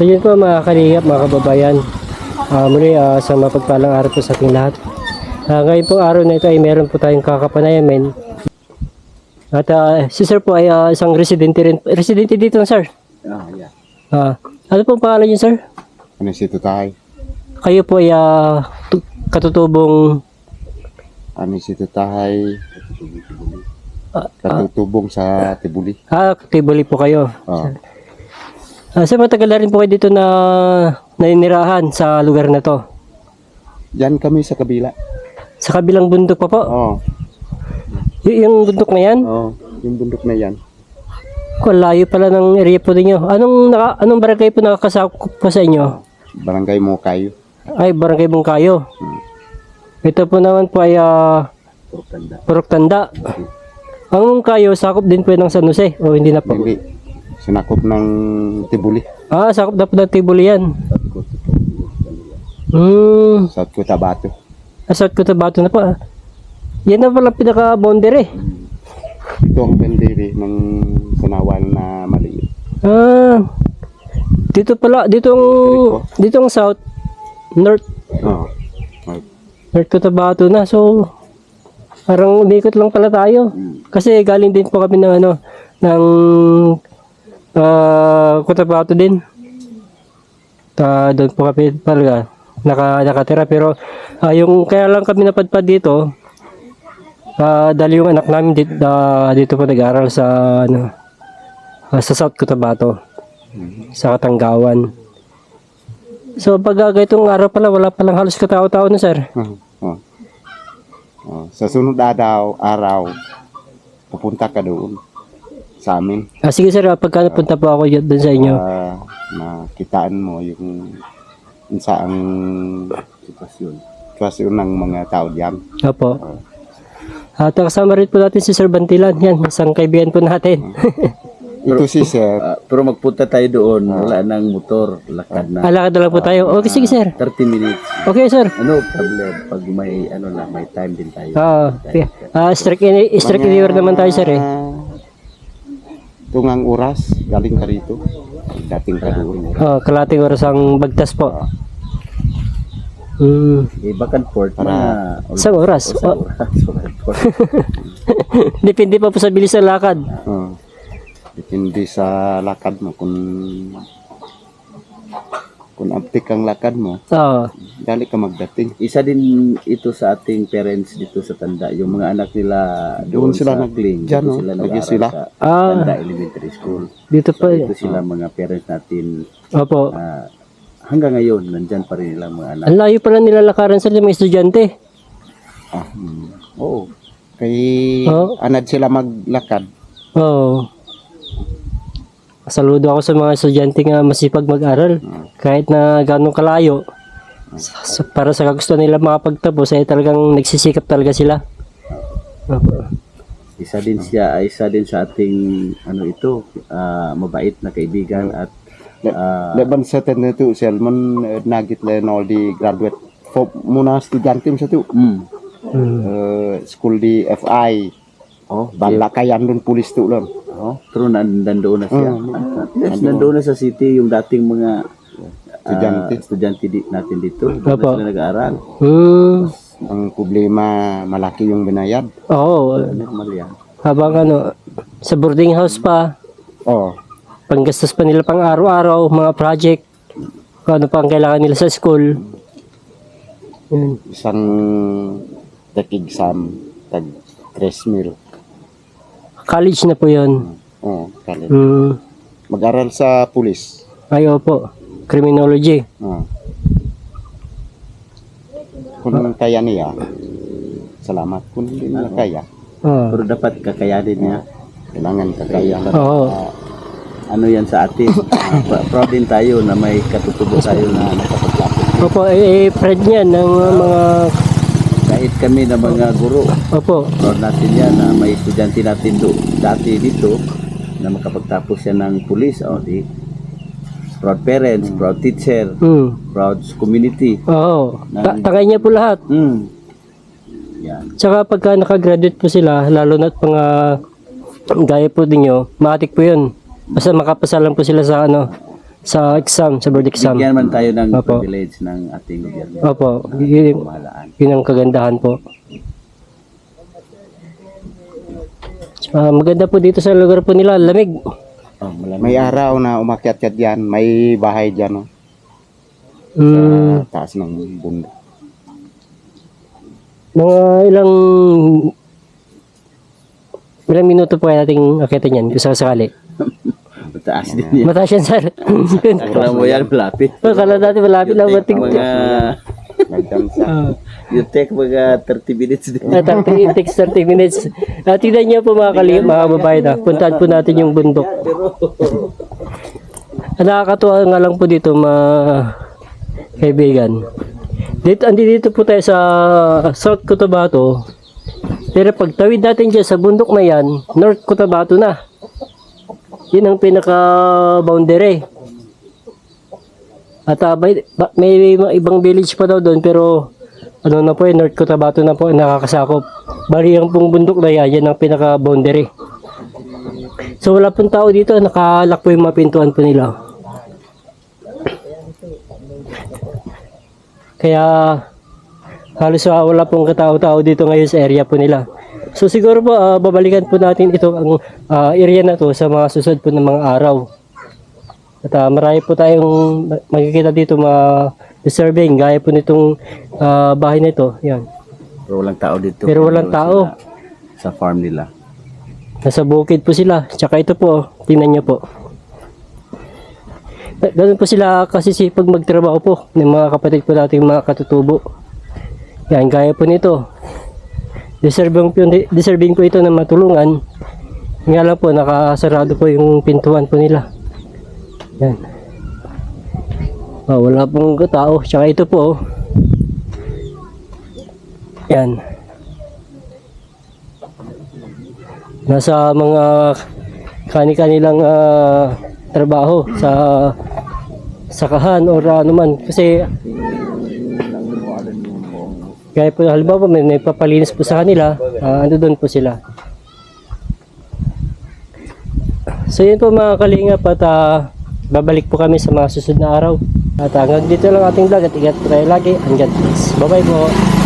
So yun po mga kalingap, mga kababayan. Ah, muli ah, sa mapagpalang araw po sa ating lahat. Ah, ngayon po araw na ito ay meron po tayong kakapanayamin. At ah, si sir po ay ah, isang residente rin. Residente dito sir. Ah, yeah. Ah, ano po pangalan niyo sir? Ano si Tutay? Kayo po ay tu- katutubong Ano si Tutay? Ah, Katutubong sa Tibuli. ah, tibuli po kayo. Oh. Ah, sir, matagal na rin po kayo dito na naninirahan sa lugar na to. Yan kami sa kabila. Sa kabilang bundok pa po. Oh. Y- yung bundok na yan, Oh, yung bundok na yan. Kung layo pala ng area po ninyo. Anong, naka, anong barangay po nakakasakop po sa inyo? Barangay mo kayo. Ay, barangay Bungkayo. Ito po naman po ay uh, Purok Tanda. Ang Bungkayo, sakop din po ng San Jose. O hindi na po? Hindi. Sinakop ng Tibuli. Ah, sakop na po ng Tibuli yan. Hmm, South Cotabato. asat ko tabato na po. ah. Yan na pala pinaka-boundary. Ito ang pendiri ng Sanawan na maliit. Ah, dito pala, dito ang, dito ang south, north, Oh. North Cotabato na. So, parang umikot lang pala tayo. Kasi galing din po kami ng ano, ng ah Cotabato din. Ta doon po kami talaga naka, nakatira. Pero ah, yung kaya lang kami napadpad dito, ah dahil yung anak namin dito, dito po nag-aral sa ano, ah, sa South Cotabato. Sa Katanggawan. So pag uh, itong araw pala, wala palang halos katao-tao na sir. Oh. Oh. Oh. Sa sunod araw, araw, pupunta ka doon sa amin. Ah, sige sir, ah, pagka napunta po ako y- doon sa inyo. Ah, makitaan mo yung yung saang sitwasyon. Sitwasyon ng mga tao diyan. Opo. At uh, kasama rin po natin si Sir Bantilan. Yan, isang kaibigan po natin. Ito si Sir. Ah, pero magpunta tayo doon, wala nang motor, lakad na. Alakad na lang po tayo. Okay, sige sir. 30 minutes. Okay sir. Ano problem pag may ano na, may time din tayo. Ah, okay. ah strike in, strike in naman tayo sir eh. Tungang oras, galing ka rito. Dating ka doon. Oh, kalating oras ang bagtas po. Hmm, Eh, back and forth, Para- mga... isang oras. Oh, oras. back and forth. depende pa po sa bilis ng lakad. Oh. Depende sa lakad mo kung kung aptik ang lakad mo, Oh, dali ka magdating. Isa din ito sa ating parents dito sa Tanda. Yung mga anak nila Doon sila sa nag- Kling. dyan, Dito no? sila sila. sa Ah. Tanda Elementary School. dito So, pa. ito sila mga parents natin. Opo. ah, hanggang ngayon, nandyan pa rin nilang mga anak. Ang layo pala nilalakaran sa mga estudyante. Ah, hmm. Oo. Kay Oh. anad sila maglakad. Oo. Saludo ako sa mga estudyante nga masipag mag-aral. Kahit na ganong kalayo. Sa- para sa kagustuhan nila makapagtapos ay talagang nagsisikap talaga sila. Opo. Isa din siya, ay isa din sa ating ano ito, ah, mabait na kaibigan at ah, Laban sa tanda tu Selman eh, nagit le all di graduate for muna estudyante sa tu. mm, Mm. Eh, school di FI. Oh, Balakayan dun pulis tu lang. oh, pero nan- nandoon na siya. Mm. Ah, yes, nandoon na sa city yung dating mga Estudyante. ah, estudyante di, natin dito. Doon na Opo. sila nag-aaral. Hmm. Ang problema malaki yung binayad. Oo. Normal yan. Habang ano, sa boarding house pa, Oh, panggastos pa nila pang araw-araw, mga project, kung ano pa ang kailangan nila sa school. Yun. isang tech exam tag 3 mil. College na po yun. Oh, kali. Hmm. Mag-aral sa pulis. Ayaw po. Criminology. Oh. Kung kaya niya, salamat. Kung hindi nila kaya, Oh. Pero dapat kakayanin niya. kailangan kakaya. Oo. Ano yan sa atin. Ah, proud din tayo na may katutubo tayo na nakapagtapos. Opo, eh, eh friend niyan ng uh, mga... Kahit kami na mga guro, Opo. proud natin yan na may estudyante natin do, dati dito na makapagtapos siya ng pulis. O, di, proud parents, proud teacher, Hmm. proud community. Oo. Ta- tangay niya po lahat. Hmm. Yan. Tsaka pagka nakagraduate po sila, lalo na't mga gaya po ninyo, matik po yun. Basta makapasa lang po sila sa ano, sa exam, sa board exam. Bigyan man tayo ng Opo. privilege ng ating gobyerno. Opo, yun, Pamahalaan. yun ang kagandahan po. Ah, maganda po dito sa lugar po nila, lamig. Oh, malamig. May araw na umakyat ka dyan. May bahay dyan, no? Mm, Sa taas ng bundok. mga ilang ilang minuto po kaya nating akitin yan kung sakali. Mataas din yan. Mataas yan, sir. Akala mo yan, malapit. Akala natin malapit lang mating. take mga, Nagdyan sa... Ah. you take mga 30 minutes din. At 30, it takes 30 minutes. At tignan niyo po mga kali, mga babae na. Puntahan po natin yung bundok. Ang nakakatuwa nga lang po dito, mga kaibigan. Dito, andi dito po tayo sa South Cotabato. Pero pag tawid natin dyan sa bundok na yan, North Cotabato na. Yun ang pinaka-boundary. At ah, may, may ibang village pa daw doon pero ano na po eh, North Cotabato na po nakakasakop. Bali ang pong bundok na yan, yan ang pinaka-boundary. So wala pong tao dito, nakalak po yung mga pintuan po nila. Kaya halos ah, wala pong katao-tao dito ngayon sa area po nila. So siguro po ah, babalikan po natin ito ang ah, area na to sa mga susunod po ng mga araw. At ah, marami po tayong ma- makikita dito mga deserving gaya po nitong ah, bahay na ito. Yan. Pero walang tao dito. Pero walang tao. Sa farm nila. Nasa bukid po sila. Tsaka ito po, tingnan nyo po. Eh, Ganun po sila kasi sipag magtrabaho po ng mga kapatid po nating mga katutubo. Yan, gaya po nito. Deserving po, deserving po ito na matulungan. Nga lang po, nakasarado po yung pintuan po nila. Yan. Oh, wala pong tao. Tsaka ito po. oh. Yan. nasa mga kani-kanilang ah, trabaho sa sakahan or ano man kasi kaya po halimbawa may, may papalinis po sa kanila ah, ano doon po sila. So yun po mga kalingap at ah, babalik po kami sa mga susunod na araw. At hanggang dito lang ating vlog at ingat po tayo lagi. And God bye bye po